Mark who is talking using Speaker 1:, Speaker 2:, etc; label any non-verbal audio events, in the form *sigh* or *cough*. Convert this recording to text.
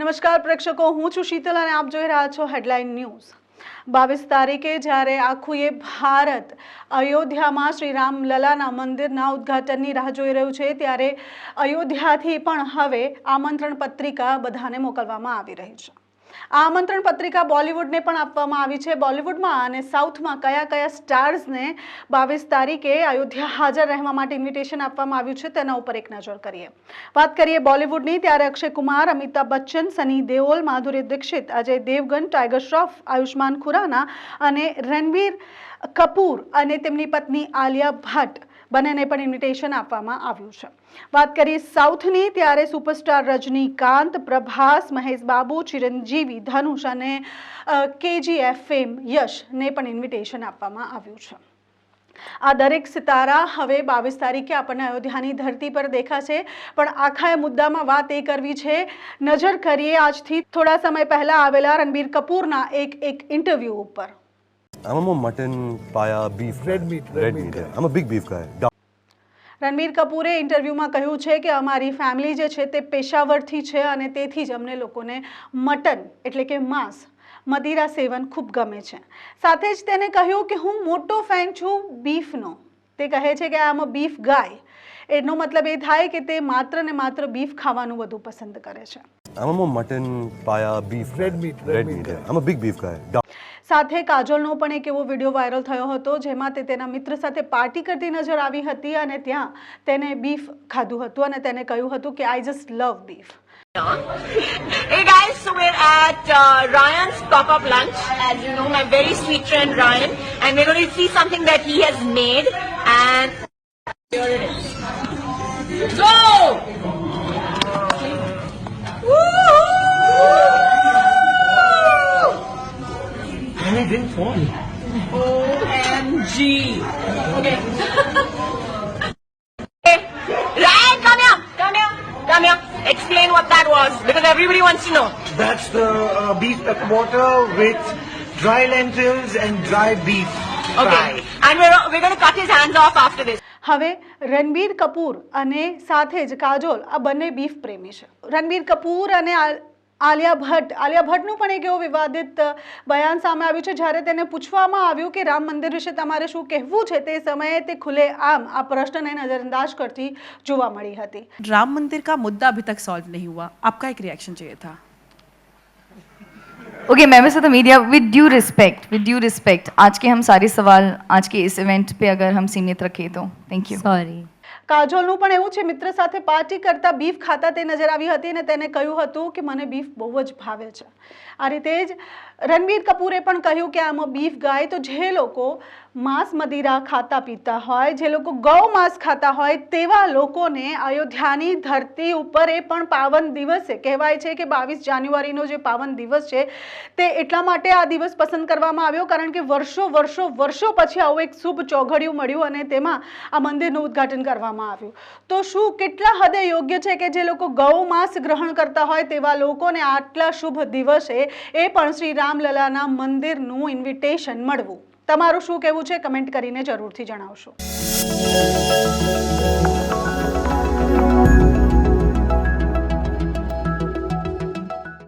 Speaker 1: નમસ્કાર પ્રેક્ષકો, હું છું શીતલ અને આપ જોઈ રહ્યા છો હેડલાઇન ન્યૂઝ બાવીસ તારીખે જ્યારે આખું એ ભારત અયોધ્યામાં શ્રી રામ લલાના મંદિરના ઉદ્ઘાટનની રાહ જોઈ રહ્યું છે, ત્યારે અયોધ્યાથી પણ હવે આમંત્રણ પત્રિકા બધાને મોકલવામાં આવી રહી છે. આ આમંત્રણ પત્રિકા બોલિવૂડને પણ આપવામાં આવી છે બોલિવૂડમાં અને સાઉથમાં કયા કયા સ્ટાર્સને બાવીસ તારીખે અયોધ્યા હાજર રહેવા માટે ઇન્વિટેશન આપવામાં આવ્યું છે તેના ઉપર એક નજર કરીએ. વાત કરીએ બોલિવૂડની ત્યારે અક્ષય કુમાર, અમિતાભ બચ્ચન, સની દેઓલ, માધુરી દીક્ષિત, અજય દેવગન, ટાઈગર શ્રોફ, આયુષ્માન ખુરાના અને રણવીર કપૂર અને તેમની પત્ની આલિયા ભટ્ટ બંનેને પણ ઇન્વિટેશન આપવામાં આવ્યું છે. વાત કરીએ સાઉથની, ત્યારે સુપરસ્ટાર રજનીકાંત, પ્રભાસ, મહેશ બાબુ, ચિરંજીવી, ધનુષ અને કેજીએફ ફેમ યશને પણ ઇન્વિટેશન આપવામાં આવ્યું છે. આ દરેક સિતારા હવે બાવીસ તારીખે આપણને અયોધ્યાની ધરતી પર દેખાશે. પણ આખા એ મુદ્દામાં વાત એ કરવી છે, નજર કરીએ આજથી થોડા સમય પહેલાં આવેલા રણબીર કપૂરના એક એક ઇન્ટરવ્યૂ ઉપર.
Speaker 2: I'm a more mutton, paya, beef.
Speaker 3: Red meat, red
Speaker 2: Red
Speaker 3: meat, yeah.
Speaker 2: yeah. I'm a big beef guy.
Speaker 1: Ranbir કપૂરે ઇન્ટરવ્યૂમાં કહ્યું છે કે અમારી ફેમિલી જે છે તે પેશાવરથી છે અને તેથી જ અમને લોકોને મટન એટલે કે માંસ મદિરા સેવન ખૂબ ગમે છે સાથે જ તેને કહ્યું કે હું મોટો ફેન છું બીફનો તે કહે છે કે આમ બીફ ગાય એનો મતલબ એ થાય કે તે માત્ર ને માત્ર બીફ ખાવાનું વધુ પસંદ કરે છે
Speaker 2: I'm a more mutton, paya, beef.
Speaker 3: Red meat, red meat,
Speaker 2: yeah.
Speaker 3: yeah.
Speaker 2: I'm a big beef guy.
Speaker 1: સાથે કાજોલનો પણ એક એવો વીડિયો વાયરલ થયો હતો જેમાં તે તેના મિત્ર સાથે પાર્ટી કરતી નજર આવી હતી અને ત્યાં તેને બીફ ખાધું હતું અને તેને કહ્યું હતું કે I just love beef
Speaker 4: Hey guys, so we're at uh, Ryan's pop-up lunch. As you know, my very sweet friend Ryan, and we're going to see something that he has made. And here it is. Go!
Speaker 3: And it didn't fall.
Speaker 4: OMG. Okay. *laughs* hey, Ryan, come here. Come here. Come here. Explain what that was because everybody wants to know.
Speaker 3: That's the uh, beef pepper water with dry lentils and dry beef
Speaker 4: Okay.
Speaker 3: fry.
Speaker 4: And we're, we're going to cut his hands off after this.
Speaker 1: હવે રણબીર કપૂર અને સાથે જ કાજોલ આ બંને beef પ્રેમી છે રણબીર કપૂર અને આ- આલિયા ભટ્ટ આલિયા ભટ્ટનું પણ એક એવો વિવાદિત અ, બયાન સામે આવ્યું છે જ્યારે તેને પૂછવામાં આવ્યું કે રામ મંદિર વિશે તમારે શું કહેવું છે તે સમયે તે ખુલ્લે આમ આ પ્રશ્નને નજરઅંદાજ કરતી જોવા મળી હતી
Speaker 5: राम मंदिर का मुद्दा अभी तक सॉल्व नहीं हुआ आपका एक रिएक्शन चाहिए था
Speaker 6: ओके मैं वैसे तो media with due respect with due respect आज के हम सारे सवाल आज के इस इवेंट पे अगर हम सीमित रखें तो थैंक यू
Speaker 7: सॉरी
Speaker 1: કાજોલનું પણ એવું છે, મિત્ર સાથે પાર્ટી કરતા બીફ ખાતા તે નજર આવી હતી અને તેને કહ્યું હતું કે મને બીફ બહુ જ ભાવે છે. આ રીતે જ રણબીર કપૂરે પણ કહ્યું કે આમાં બીફ ગાય તો જે લોકો માંસ મદિરા ખાતા પીતા હોય, જે લોકો ગૌ માંસ ખાતા હોય, તેવા લોકોને અયોધ્યાની ધરતી ઉપર એ પણ પાવન દિવસે કહેવાય છે કે બાવીસ જાન્યુઆરીનો જે પાવન દિવસ છે, તે એટલા માટે આ દિવસ પસંદ કરવામાં આવ્યો કારણ કે વર્ષો વર્ષો વર્ષો પછી આવું એક શુભ ચોઘડિયું મળ્યું અને તેમાં આ મંદિરનું ઉદ્ઘાટન કરવામાં આવ્યું. તો શું કેટલા હદે યોગ્ય છે કે જે લોકો ગૌ માંસ ગ્રહણ કરતા હોય, તેવા લોકોને આટલા શુભ દિવસે એ પણ શ્રી રામલલાના મંદિરનું ઇન્વિટેશન મળવું? તમારું શું કહેવું છે? કમેન્ટ કરીને જરૂરથી જણાવશો.